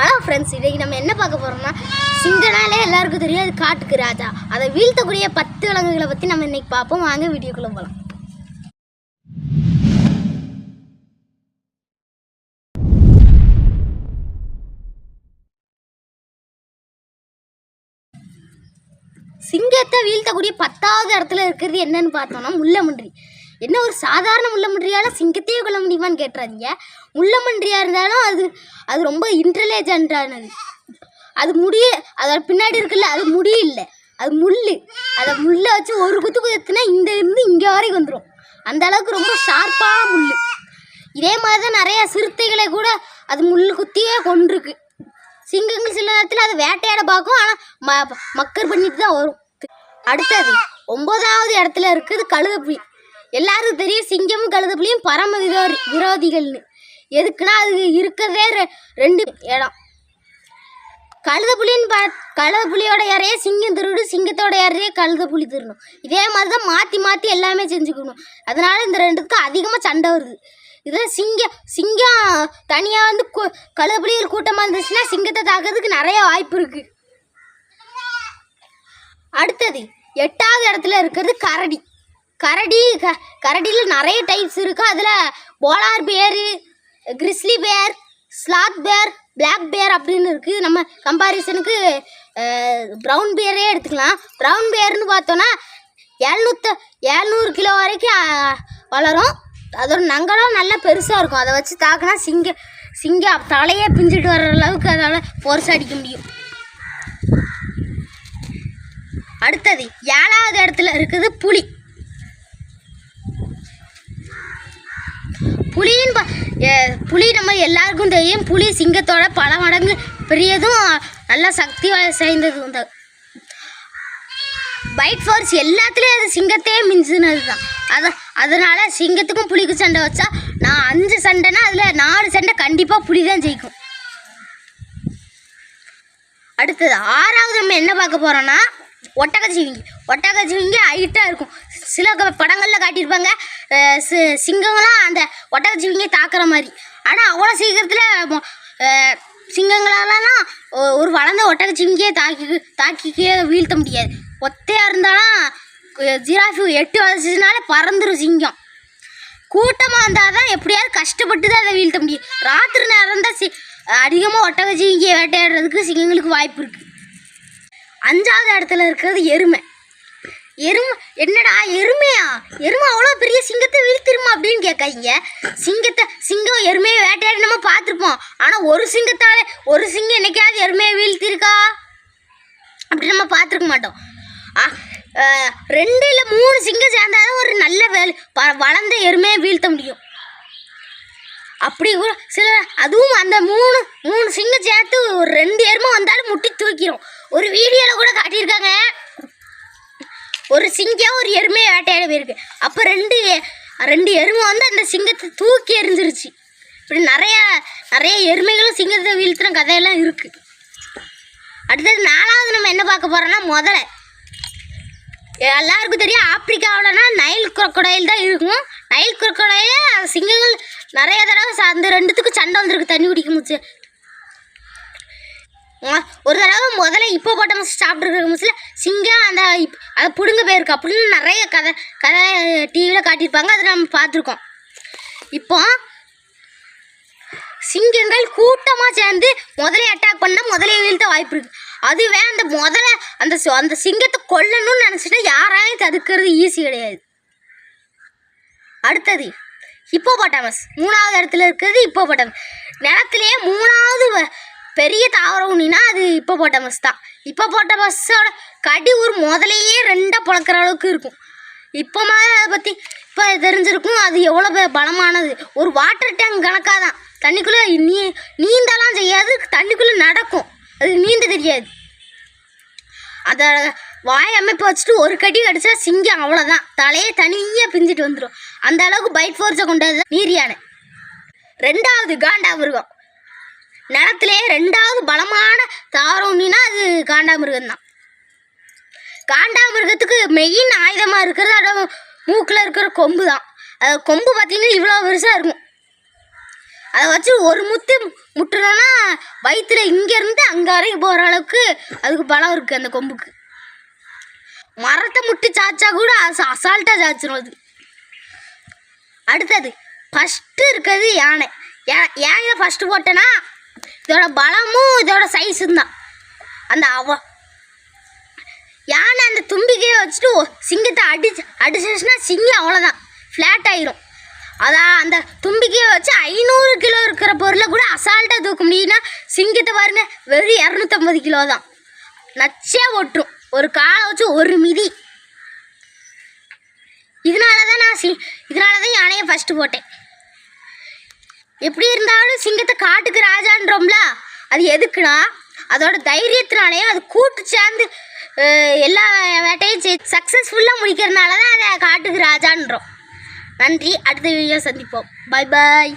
Hello friends இன்றைக்கி நம்ம என்ன பார்க்க போகிறோம்னா சிங்கனாலே எல்லாருக்கும் தெரியும் அது காட்டுக்கு ராஜா. அதை வீழ்த்தக்கூடிய பத்து விலங்குகளை பற்றி நம்ம இன்னைக்கு பார்ப்போம். வாங்க வீடியோக்குள்ளே போகலாம் சிங்கத்தை வீழ்த்தக்கூடிய பத்தாவது இடத்துல இருக்கிறது என்னன்னு பார்த்தோம்னா முள்ளமுன்றி. என்ன ஒரு சாதாரண முள்ளமுன்றியால் சிங்கத்தையே கொள்ள முடியுமான்னு கேட்டுறாதீங்க. முள்ளமன்றியாக இருந்தாலும் அது அது ரொம்ப இன்டெலிஜென்ட்டானது அது முடிய அதோட பின்னாடி இருக்குல்ல அது முடியல. அது முள் அதை முள்ளை வச்சு ஒரு குத்து குத்துனா இந்த இருந்து இங்கே வரைக்கும் வந்துடும் அந்த அளவுக்கு ரொம்ப ஷார்ப்பான முள் இதே மாதிரி தான் நிறையா சிறுத்தைகளை கூட அது முள் குத்தியே கொண்டிருக்கு சிங்கங்கள் சில நேரத்தில் அதை வேட்டையாட பார்க்கும் ஆனால் ம மக்கர் பண்ணிட்டு தான் வரும். அடுத்தது ஒம்பதாவது இடத்துல இருக்குது கழுதப்புலி. எல்லாருக்கும் தெரியும் சிங்கமும் கழுதப்புலியும் பரம விரோ விரோதிகள்னு. எதுக்குன்னா அது இருக்கிறதே ரெ- ரெண்டு இடம். கழுதப்புலின்னு பா கழுதப்புலியோட யாரையே சிங்கம் திருடு சிங்கத்தோட யாரையே கழுதப்புலி திருடணும். இதே மாதிரி தான் மாற்றி மாற்றி எல்லாமே செஞ்சுக்கணும் அதனால இந்த ரெண்டுத்துக்கும் அதிகமாக சண்டை வருது. இதில் சிங்கம் சிங்கம் தனியாக வந்து கு- கழுதப்புலிகள் கூட்டமாக இருந்துச்சுன்னா சிங்கத்தை தாக்கிறதுக்கு நிறைய வாய்ப்பு இருக்குது அடுத்தது எட்டாவது இடத்துல இருக்கிறது கரடி. கரடி க கரடியில் நிறைய டைப்ஸ் இருக்குது அதில் போலார் பேரு கிறிஸ்லி பேர் ஸ்லாத் பேர் பிளாக் பேர் அப்படின்னு இருக்குது நம்ம கம்பாரிசனுக்கு ப்ரௌன் பேரே எடுத்துக்கலாம். ப்ரௌன் பேர்னு பார்த்தோன்னா எழுநூத்த எழுநூறு கிலோ வரைக்கும் வளரும். அதோட நங்கலம் நல்லா பெருசாக இருக்கும். அதை வச்சு தாக்குனா சிங்க சிங்கம் தலையே பிஞ்சிட்டு வர்ற அளவுக்கு அதால் பொருசு அடிக்க முடியும். அடுத்தது ஏழாவது இடத்துல இருக்குது புலி. புலியின் புலி நம்ம எல்லாருக்கும் தெரியும். புலி சிங்கத்தோட பல மடங்கு பெரியதும் நல்லா சக்தி சேர்ந்தது இந்த பைட் ஃபோர்ஸ் எல்லாத்துலேயும் அது சிங்கத்தையே மிஞ்சினது தான் அதான் அதனால் சிங்கத்துக்கும் புலிக்கும் சண்டை வச்சா நான் அஞ்சு சண்டைனா அதில் நாலு சண்டை கண்டிப்பாக புலி தான் ஜெயிக்கும். அடுத்தது ஆறாவது நம்ம என்ன பார்க்க போகிறோன்னா ஒட்டகச்சிவிங்கி. ஒட்டகச்சிவிங்கி ஹைட்டாக இருக்கும். சில படங்களில் காட்டியிருப்பாங்க சி- சிங்கங்களாம் அந்த ஒட்டகச்சிவிங்கி தாக்குற மாதிரி. ஆனால் அவ்வளோ சீக்கிரத்தில் சிங்கங்களாலலாம் ஒ- ஒரு வளர்ந்த ஒட்டகச்சிவிங்கியே தாக்கி தாக்கிக்கே வீழ்த்த முடியாது. ஒத்தையாக இருந்தாலும் ஜிராஃபி எட்டு வயசுனால பறந்துடும் சிங்கம். கூட்டமாக இருந்தால் தான் எப்படியாவது கஷ்டப்பட்டு தான் அதை வீழ்த்த முடியும். ராத்திரி நேரம் தான் சி அதிகமாக ஒட்டகச்சிவிங்கியை வேட்டையாடுறதுக்கு சிங்கங்களுக்கு வாய்ப்பு இருக்குது அஞ்சாவது இடத்துல இருக்கிறது எருமை. எருமை என்னடா எருமையா? எருமை அவ்வளோ பெரிய சிங்கத்தை வீழ்த்திருமா அப்படின்னு கேட்காதீங்க. சிங்கத்தை சிங்கம் எருமையை வேட்டையாடி நம்ம பார்த்துருப்போம். ஆனால் ஒரு சிங்கத்தாலே ஒரு சிங்கம் என்னைக்காவது எருமையை வீழ்த்திருக்கா? அப்படி நம்ம பார்த்துருக்க மாட்டோம். ஆ, ரெண்டு இல்லை மூணு சிங்கம் சேர்ந்தாதான் ஒரு நல்ல வேலை ப- வளர்ந்த எருமையை வீழ்த்த முடியும். அப்படி கூட சில அதுவும் அந்த மூணு மூணு சிங்கம் சேர்த்து ஒரு ரெண்டு எருமை வந்தாலும் முட்டி தூக்கிடும் ஒரு வீடியோவில் கூட காட்டியிருக்காங்க. ஒரு சிங்கம் ஒரு எருமையை வேட்டையாட போயிருக்கு. அப்போ ரெண்டு ரெண்டு எருமை வந்து அந்த சிங்கத்தை தூக்கி எறிஞ்சிருச்சு. இப்படி நிறையா நிறைய எருமைகளும் சிங்கத்தை வீழ்த்தின கதையெல்லாம் இருக்குது அடுத்தது நாலாவது நம்ம என்ன பார்க்க போகிறோம்னா முதல்ல எல்லாருக்கும் தெரியும் ஆப்பிரிக்காவிலனா நைல் குரக்கொடையில் தான் இருக்கும். நைல் குரக்கொடையில சிங்கங்கள் நிறைய தடவை ச- அந்த ரெண்டுத்துக்கும் சண்டை வந்திருக்கு தண்ணி குடிக்க முடிச்சு. ஒரு தடவை முதல்ல இப்போ போட்ட சாப்பிட்ருக்க முச்சில் சிங்கம் அந்த அதை பிடுங்க போயிருக்கு. அப்படின்னு நிறைய கதை கதை டிவியில் காட்டியிருப்பாங்க. அதை நம்ம பார்த்துருக்கோம். இப்போ சிங்கங்கள் கூட்டமாக சேர்ந்து முதலே அட்டாக் பண்ணால் முதலே வீழ்த்த வாய்ப்பு இருக்கு. அதுவே அந்த முதல்ல அந்த அந்த சிங்கத்தை கொல்லணும்னு நினச்சிட்டா யாராலையும் தடுக்கிறது ஈஸி கிடையாது. அடுத்தது இப்போ ஹிப்போபாட்டாமஸ் மூணாவது இடத்துல இருக்கிறது இப்போ ஹிப்போபாட்டாமஸ் நிலத்திலேயே மூணாவது பெரிய பெரிய தாவரம்னா அது இப்போ போட்ட பஸ் தான். இப்போ போட்ட பஸ்ஸோட கடி ஒரு முதலையே ரெண்டாக பழக்கிற அளவுக்கு இருக்கும். இப்போ மாதிரி அதை பற்றி இப்போ தெரிஞ்சிருக்கும் அது எவ்வளோ பலமானது. ஒரு வாட்டர் டேங்க் கணக்காக தான் தண்ணிக்குள்ளே நீ நீந்தலாம் செய்யாது தண்ணிக்குள்ளே நடக்கும். அது நீந்த தெரியாது. அதை வாய் அமைப்பு வச்சுட்டு ஒரு கடி கடிச்சா சிங்கம் அவ்வளோதான் தலையே தனியாக பிஞ்சிட்டு வந்துடும் அந்த அளவுக்கு பைட் ஃபோர்ஸை கொண்டது நீர் யானை. ரெண்டாவது காண்டாமிருகம் நிலத்திலே ரெண்டாவது பலமான தாவரம்னா அது காண்டாமிருகம் தான் காண்டாமிருகத்துக்கு மெயின் ஆயுதமாக இருக்கிறது அதோட மூக்கில் இருக்கிற கொம்பு தான் அது கொம்பு பார்த்தீங்கன்னா இவ்வளோ பெருசாக இருக்கும். அதை வச்சு ஒரு முத்து முட்டுறோன்னா வயிற்றுல இங்கேருந்து அங்கே வரைக்கும் போகிற அளவுக்கு அதுக்கு பலம் இருக்குது அந்த கொம்புக்கு. மரத்தை முட்டி சாச்சா கூட அச அசால்ட்டாக சாய்ச்சிரும் அது. அடுத்தது ஃபஸ்ட்டு இருக்கிறது யானை. ஏன் ஏன் இதை ஃபஸ்ட்டு போட்டேன்னா இதோட பலமும் இதோட சைஸும் தான். அந்த அவ யானை அந்த தும்பிக்கையை வச்சுட்டு சிங்கத்தை அடிச்சு அடிச்சிச்சுன்னா சிங்கம் அவ்வளோதான் ஃப்ளாட் ஆயிரும். அதான் அந்த தும்பிக்கையை வச்சு ஐநூறு கிலோ இருக்கிற பொருளை கூட அசால்ட்டாக தூக்க முடியும்னா சிங்கத்தை பாருங்க வெறும் இரநூத்தம்பது கிலோ தான். நச்சே ஒட்டுரும். ஒரு காலை வச்சு ஒரு மிதி. இதனால தான் நான் சி இதனால தான் யானையை ஃபஸ்ட்டு போட்டேன். எப்படி இருந்தாலும் சிங்கத்தை காட்டுக்கு ராஜான்றோம்ல? அது எதுக்குன்னா அதோட தைரியத்தினாலேயும் அது கூட்டு சேர்ந்து எல்லா வேட்டையும் சக்ஸஸ்ஃபுல்லாக முடிக்கிறதுனால தான் அதை காட்டுக்கு ராஜான்றோம். நன்றி அடுத்த வீடியோ சந்திப்போம். Bye bye